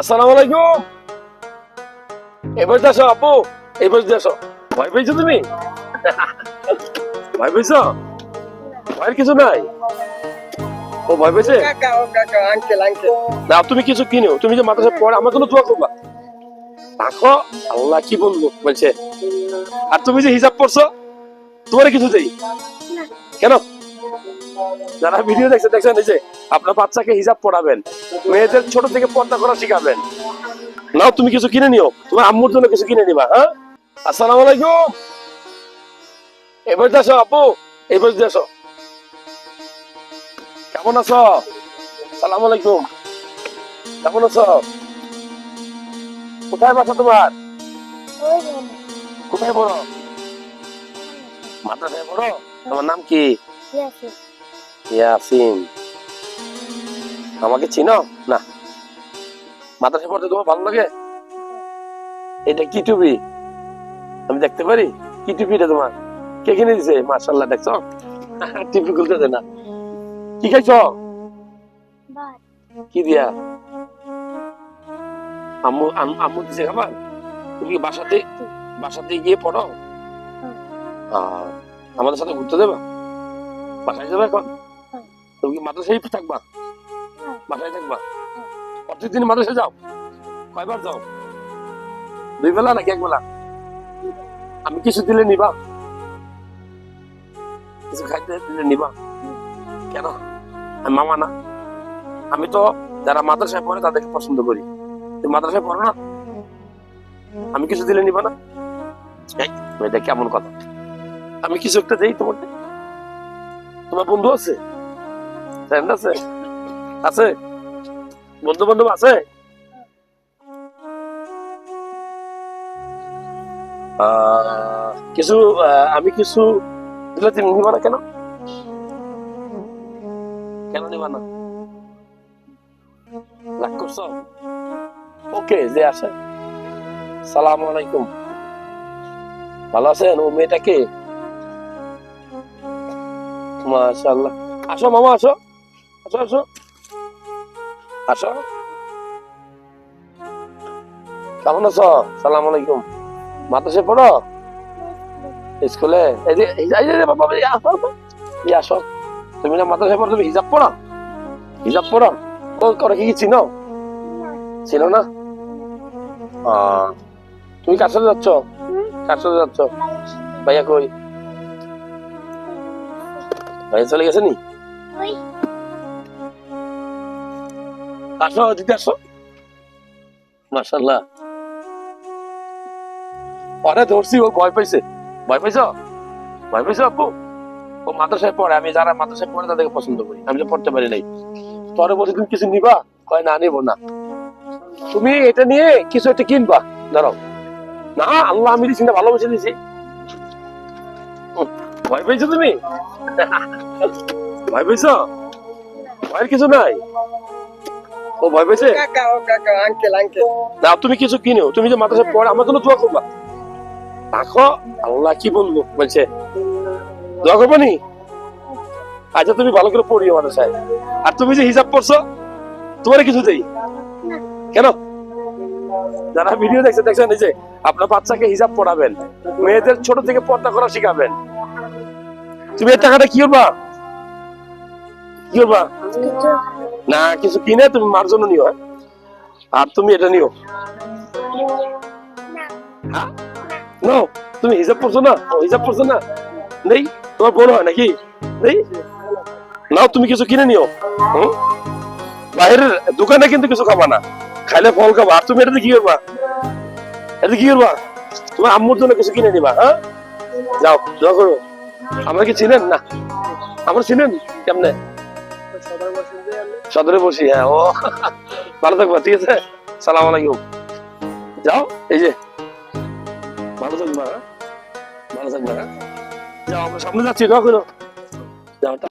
আসসালামু আলাইকুম। এবার আসো আপু এবার আসো। ভয় পেয়েছ তুমি? ভয় পেয়েছ? ভয়ের কিছু নাই? ও ভয় পেয়েছে? না তুমি কিছু কিনো তুমি যে মাদ্রাসায় পড়ে আমার জন্য দোয়া করবা। দেখো আল্লাহ কি বলব বলছে আর তুমি যে হিসাব পড়ছো তোমার কিছু দেই কেন? যারা ভিডিও দেখছে, দেখছেন এই যে, আপনার বাচ্চাকে হিসাব পড়াবেন মেয়েদের ছোট থেকে পর্দা করা শিখাবেন। নাও, তুমি কিছু কিনে নিও। তোমার আম্মুর জন্য কিছু কিনে নিবা হ্যাঁ? আসসালামু আলাইকুম। এবার আসো, আপু। এবার আসো। কেমন আছো? সালাম আলাইকুম। কেমন আছো? কোথায় বাসা তোমার? কোথায় পড়ো? মাদ্রাসায় পড়ো? তোমার নাম কি? ইয়াসিন আমাকে চিনো? না। মাদ্রাসায় পড়তে তোমার ভালো লাগে? এটা কি টুপি? আমি দেখতে পারি? কি টুপি এটা তোমার? কে কিনে দিছে? মার্শাল্লাহ দেখছ? টিপি খুলতেছে না। কি খাইছো? কি দিয়া? আম্মু আম্মু দিছে খাবার? তুমি বাসাতে বাসাতে গিয়ে পড়ো? আমাদের সাথে ঘুরতে দেবা বাসায় যাবে এখন। তুমি মাদ্রাসায় থাকবা। বাসায় থাকবা? প্রতিদিন মাদ্রাসায় যাও? কয়বার যাও? দুই বেলা নাকি এক বেলা? আমি কিছু দিলে নিবা। কিছু খাইতে দিলে নিবা। কেন? আমি মামা না। আমি তো যারা মাদ্রাসায় পড়ে তাদেরকে পছন্দ করি। তুমি মাদ্রাসায় পড়ো না? আমি কিছু দিলে নিবা না? এটা কেমন কথা? আমি কিছু একটা দেই তোমাকে। তোমার বন্ধু আছে? ফ্রেন্ড আছে? আছে? বন্ধু বান্ধব আছে কিছু আমি কিছু দিলে তুমি নিবা না কেন? কেন নিবা না? রাগ করছ? ওকে যে আসে। সালাম আলাইকুম। ভালো আছেন? ও মেয়েটাকে মাশাআল্লাহ। আসো মামা, আসো। আসো আসো আসো কেমন আছো? সালাম আলাইকুম। মাদ্রাসায় পড়ো? স্কুলে? আসো তুমি না মাদ্রাসায় পড়ো, তুমি হিজাব পড়ো? হিজাব পড়ো? করে, কি চিনো? ছিল না? তুমি কার সাথে যাচ্ছ? কার সাথে যাচ্ছ? ভাইয়া কই? ভাইয়া চলে গেছে নি? আসো, দিদি মার্শাল্লাহ অরে ধরছি, ও ভয় পাইছে। ভয় পাইছ? ভয় পাইছ আপু? ও মাদ্রাসায় পড়ে, আমি যারা মাদ্রাসায় পড়ে তাদেরকে পছন্দ করি। আমি তো পড়তে পারি নাই। পরে বলছি তুমি কিছু নিবা? কয়, না, নিবো না। তুমি এটা নিয়ে কিছু একটা কিনবা। দাঁড়াও। না, আল্লাহ, আমি দিছি না, ভালোবেসে দিছি। ভয় পেয়েছ তুমি? ভয় পেয়েছ ভয়ের কিছু নাই? ও ভয় পেয়েছে? কাকা ও কাকা আঙ্কেল আঙ্কেল না তুমি কিছু কিনো তুমি যে পড়ে আমার জন্য দোয়া করবা? দেখো আল্লাহ কি বলব? বলছে দোয়া করব নি? আচ্ছা তুমি ভালো করে পড়িও মাদ্রাসায়। আর তুমি যে হিসাব পড়ছো তোমার কিছু দেই। কেন? যারা ভিডিও দেখছে দেখছেন এই যে আপনার বাচ্চাকে হিসাব পড়াবেন মেয়েদের ছোট থেকে পর্দা করা শিখাবেন। তুমি এর টাকাটা কি করবা? কি করবা না কিছু কিনে তুমি মার জন্য নিও? আর তুমি এটা নিও? নো তুমি হিসাব পড়ছো না? হিসাব পড়ছো না? নেই তোমার হয় নাকি? নেই নাও তুমি কিছু কিনে নিও? বাইরের দোকানে কিন্তু কিছু খাবা না। খাইলে ফল খাবা। আর তুমি এটাতে কি করবা এটাতে কি করবা তোমার আম্মুর জন্য কিছু কিনে নিবা হ্যাঁ যাও দোয়া করো আমরা কি চিনেন? না। আমরা চিনেন? কেমনে? সদরে বসি হ্যাঁ ও। ভালো থাকবা, ঠিক আছে? সালাম আলাইকুম। যাও, এই যে। ভালো থাকবা হ্যাঁ? ভালো থাকবা হ্যাঁ? যাও, আমরা সামনে যাচ্ছি, যাও যাও।